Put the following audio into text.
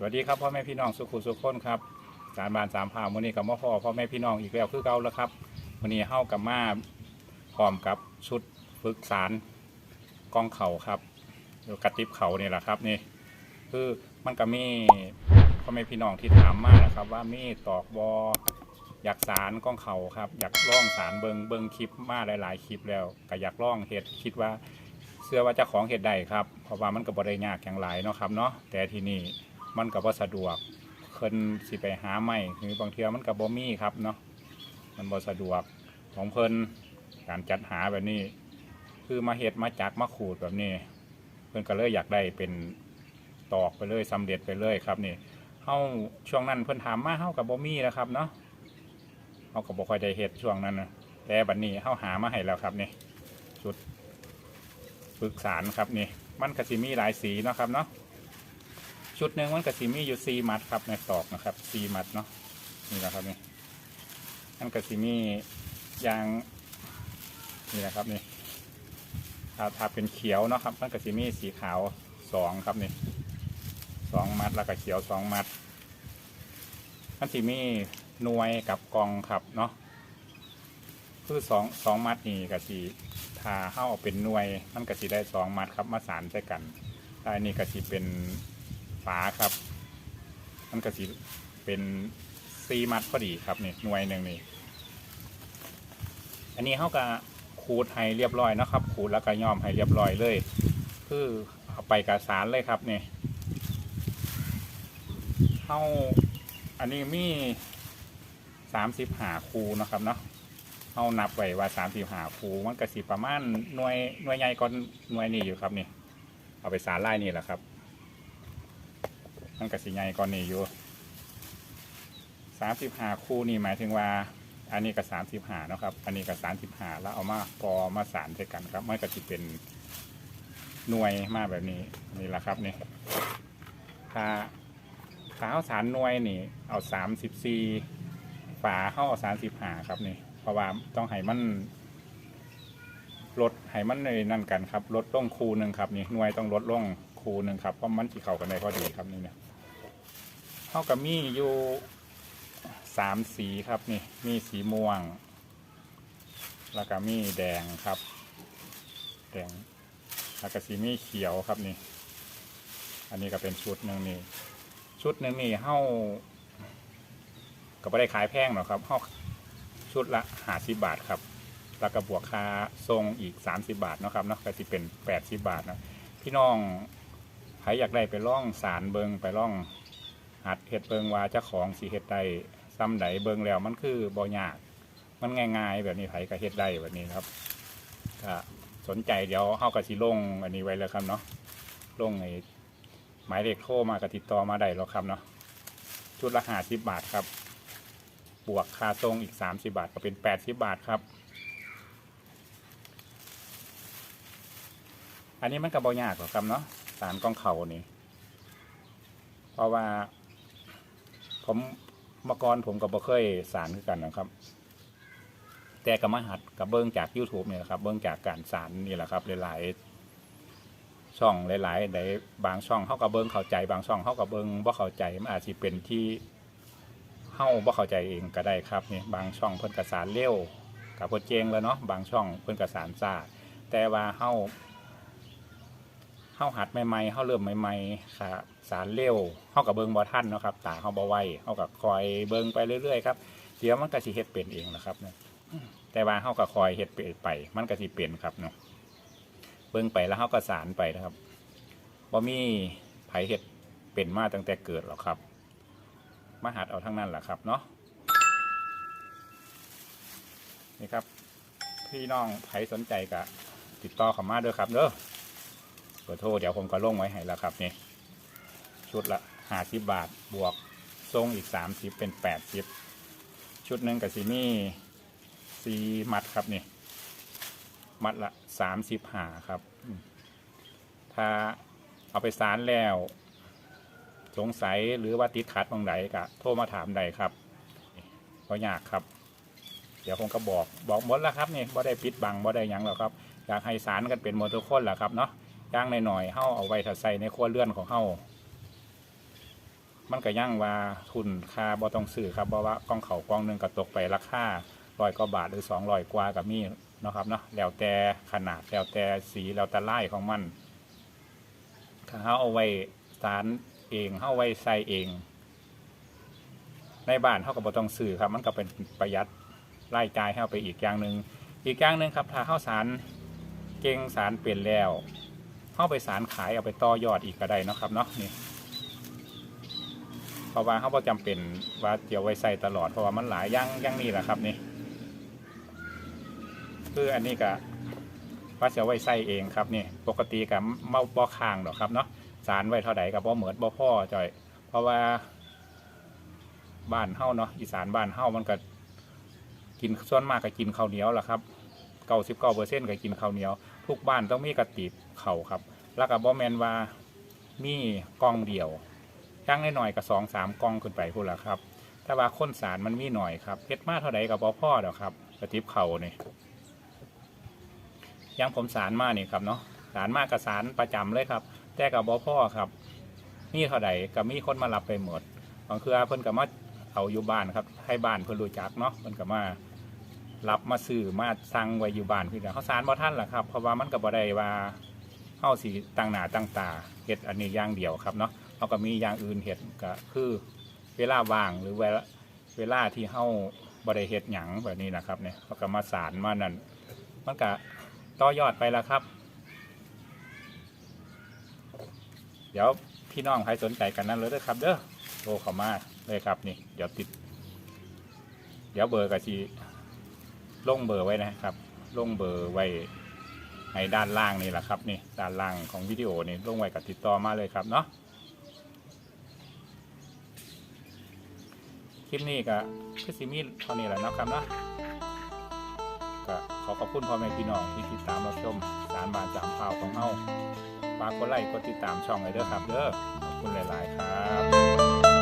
สวัสดีครับพ่อแม่พี่น้องสุขุสุขคนครับสารบานสามพาวมื้อนี้กับพ่อพ่อพ่อแม่พี่น้องอีกแล้วคือเก่าแล้วครับมื้อนี้เฮากับมาพร้อมกับชุดฝึกสารกองเข่าครับหรือกระติบเข่านี่แหละครับนี่คือมันก็มีพ่อแม่พี่น้องที่ถามมานะครับ ว่ามีตอกบออยากสารกองเข่าครับ อยากล่องสารเบิงเบิงคลิปมาหลาย ๆ คลิปแล้วก็อยากล่องเห็ดคิดว่าเชื่อว่าจ้าของเห็ดได้ครับเพราะว่ามันก็บ่ได้ยากอย่างไรเนาะครับเนาะแต่ที่นี่ มันก็บ่าสะดวกเพิ่นสิไปหาใหม่คือบางเทื่อมันก็บ่มีครับเนาะมันบ่สะดวกของเพิ่นการจัดหาแบบนี้ คือมาเห็ดมาจักมาขูดแบบนี้ เพิ่นก็เลยอยากได้เป็นตอกไปเลยสำเร็จไปเลยครับนี่เฮาช่วงนั้นเพิ่นถามมาเฮากับบ่มีนะครับเนาะเฮาก็บ่ค่อยได้เฮ็ดช่วงนั้นนะแต่บัดนี้เฮาหามาให้แล้วครับนี่ชุดปรึกษารครับนี่มันกระสีมีหลายสีเนาะครับเนาะ ชุดหนึ่งมันกระสีมีอยู่ซีมัดครับในตอกนะครับซีมัดเนาะนี่นะครับนี่มันกระสีมียางนี่นะครับนี่ถ้าถ้าเป็นเขียวเนาะครับมันกระสีมีสีขาวสองครับนี่สองมัดแล้วก็เขียวสองมัดมันสีมีหน่วยกับกองครับเนาะคือสองสองมัดนี่กระสีถ้าเข้าเป็นหน่วย มันก็สิได้สองมัดครับมาสานใส่กันใต้นี่ก็สิเป็น ฝาครับ มันก็สิเป็นซีมัดพอดีครับนี่หน่วยหนึ่งนี่อันนี้เขาก็ขูดให้เรียบร้อยนะครับขูดแล้วก็ย้อมให้เรียบร้อยเลย คือเอาไปกับสารเลยครับนี่เขาอันนี้มีสามสิบหาคูนะครับเนาะเอานับไว้ว่าสามสิบหาคูมันกระสิประมาณหน่วยหน่วยใหญ่ก่อนหน่วยนี่อยู่ครับนี่ เอาไปสารไล่นี่แหละครับ มันกระสิใหญ่ก่อนนี่อยู่สามสิบหาคู่นี่หมายถึงว่า อันนี้ก็สามสิบหานะครับ อันนี้ก็สามสิบหาแล้วเอามาปอมาสารด้วยกันครับมันก็จะเป็นหน่วยมาแบบนี้นี่แหละครับนี่ถ้าถ้าเอาสารหน่วยนี่ เอาสามสิบสี่ฝาเข้าเอาสามสิบหาครับนี่ เพราะว่าต้องให้มันลดให้มันในนั่นกันครับลดลงคูหนึ่งครับนี่หน่วยต้องลดลง คูหนึ่งครับเพราะมันที่เข้ากันได้พอดีครับนี่เนี่ยเท่ากับมีอยู่สามสีครับนี่มีสีม่วง แล้วก็มีแดงครับ แดงแล้วก็สีมีเขียวครับนี่ อันนี้ก็เป็นชุดหนึ่งนี่ชุดหนึ่งนี่เฮ้าก็ไม่ได้ขายแพงหรอกครับเฮ้าชุดละห้าสิบาทครับแล้วก็บวกค่าทรงอีกสามสิบาทนะครับเนาะก็จะเป็นแปดสิบาทนะพี่น้อง รอยากได้ไปล่องสารเบิงไปล่องหัดเห็ดเบิงว่าเจ้าของสีเห็ดได้ซ้ำไดเบิงแล้วมันคือบ่ยาก มันง่าย ๆ แบบนี้ไผก็เห็ดได้แบบนี้ครับถ้าสนใจเดี๋ยวเฮาก็สิลงอันนี้ไว้แล้วครับเนาะลงไอ้หมายเลขโทรมาก็ติดต่อมาได้แล้วครับเนาะชุดละห้าสิบบาทครับ บวกค่าทรงอีก30บาท ก็เป็น80บาทครับ อันนี้มันกระบอยากหรอกครับเนาะ สารกองเขานี่ เพราะว่า ผมเมื่อก่อนผมก็บ่เคยสารคือกันนะครับ แต่กับมาหัดกับเบิ้งจาก YouTube เนี่ยนะครับ เบิ้งจากการสารนี่แหละครับหลายๆช่องหลายๆในบางช่องเขากับเบิ้งเข้าใจ บางช่องเขากับเบิ้งบ่เข้าใจมันอาจจะเป็นที่เฮาบ่เข้าใจเองก็ได้ครับนี่บางช่องเพิ่นกระสารเร็วกับเพิ่นเจงแล้วเนาะบางช่องเพิ่นกระสารซาแต่ว่าเฮา เฮาหัดใหม่ๆเฮาเริ่มใหม่ๆค่ะสารเร็วเฮากับเบิงบ่ทันเนาะครับ ตาเฮาบ่ไวเฮาก็คอยเบิงไปเรื่อยๆครับเดี๋ยวมันก็สิเฮ็ดเป็นเองนะครับเนี่ยแต่ว่าเฮาก็คอยเฮ็ดไป มันก็สิเป็นครับเนาะเบิงไปแล้วเฮาก็สารไปนะครับบ่มีไผเฮ็ดเป็นมาตั้งแต่เกิดหรอกครับ มาหัดเอาทั้งนั้นแหละครับเนาะนี่ครับพี่น้องใครสนใจก็ติดต่อเข้ามาเด้อครับเด้อ บอร์โทรเดี๋ยวผมก็ลงไว้ให้แล้วครับนี่ชุดละห้าสิบบาทบวกทรงอีกสามสิบเป็นแปดสิบชุดหนึ่งกับซีมี่ซีมัดครับนี่มัดละสามสิบหาครับถ้าเอาไปสารแล้ว สงสัยหรือว่าติดขัดตรงไหนก็โทรมาถามได้ครับก็ยากครับ เดี๋ยวผมก็บอกบอกหมดแล้วครับนี่บ่ได้ปิดบังบ่ได้ยังหรอกครับอยากให้สารกันเป็นหมดทุกคนแหละครับเนาะ ย่างหน่อยๆเฮาเอาไว้ถัดใส่ในครัวเรือนของเฮามันก็ยั่งว่าทุนค่าบ่ต้องซื้อครับเพราะว่ากองเขากองหนึ่งก็ตกไปราคาร้อยกว่าบาทหรือสองร้อยกว่ากับมีนะครับเนาะแล้วแต่ขนาดแล้วแต่สีแล้วแต่ลายของมันถ้าเฮาเอาไว้สารเองเฮาไว้ใส่เอง ในบ้านเฮาก็บ่ต้องซื้อครับ มันก็เป็นประหยัดรายจ่ายให้เราไปอีกอย่างหนึ่งอีกอย่างหนึ่งครับถ้าเฮาสารเก่งสารเป็นแล้ว เฮาไปสารขายเอาไปต่อยอดอีกก็ได้นะครับเนาะนี่เพราะว่าเขาบ่จำเป็นว่าเดี๋ยวไว้ใส่ตลอดเพราะว่ามันหลายย่างย่างนี้แหละครับนี่คืออันนี้ก็ว่าจะไว้ใส่เองครับนี่ปกติกับเมาบ่ค้างดอกครับเนาะสารไว้เท่าใดกับบ่เหมือนบ่พ่อจ่อย เพราะว่าบ้านเฮาเนาะอีสานบ้านเฮามันก็กินส่วนมากก็กินข้าวเหนียวแหละครับเก้าสิบเก้าเปอร์เซ็นต์ก็กินข้าวเหนียว ทุกบ้านต้องมีกระติบ เข่าครับ แล้วก็บ่แมนว่ามีกล่องเดียวย่างหน่อยๆกับสองสามกล่องขึ้นไปพูดละครับแต่ว่าข้นสารมันมีหน่อยครับเพชรมาเท่าใดกับพ่อพ่อเดี๋ยวครับกระติบเข่านี่อยังผมสารมานี่ครับเนาะสารมากกับสารประจำเลยครับ แต่กับบอพ่อครับมีเท่าใดกับมีคนมารับไปหมดบางคือเพิ่นกับมาเอาอยู่บ้านครับ ให้บ้านเพิ่นรู้จักเนาะเพิ่นกับมารับมาซื้อมาสั่งไว้อยู่บ้านพี่น้อเขาสารบ่ท่านละครับเพราะว่ามันกับบ่ได้ว่า เฮาสีต่างหนาต่างตาเฮ็ดอันนี้อย่างเดียวครับเนาะเราก็มีอย่างอื่นเห็ดก็คือเวลาว่างหรือเวลาเวลาที่เฮาบริเฮ็ดหยังแบบนี้นะครับเนี่ยเราก็มาสารมานั่นมันก็ต่อยอดไปแล้วครับ เดี๋ยวพี่น้องใครสนใจกันนั้นเลยเด้อครับ เด้อโทรเข้ามาเลยครับนี่ เดี๋ยวติด เดี๋ยวเบอร์กับชีลงเบอร์ไว้นะครับ ลงเบอร์ไว้ ในด้านล่างนี่แหละครับนี่ด้านล่างของวิดีโอนี่ลงไว้กับติดต่อมาเลยครับเนาะคลิปนี้ก็คือสิมีเท่านี้แหละเนาะครับเนาะก็ขอขอบคุณพ่อแม่พี่น้องที่ติดตามรับชมสารบานสามข่าวของเฮาฝากกดไลค์กดติดตามช่องเลยเด้อครับเด้อขอบคุณหลาย ๆ ครับ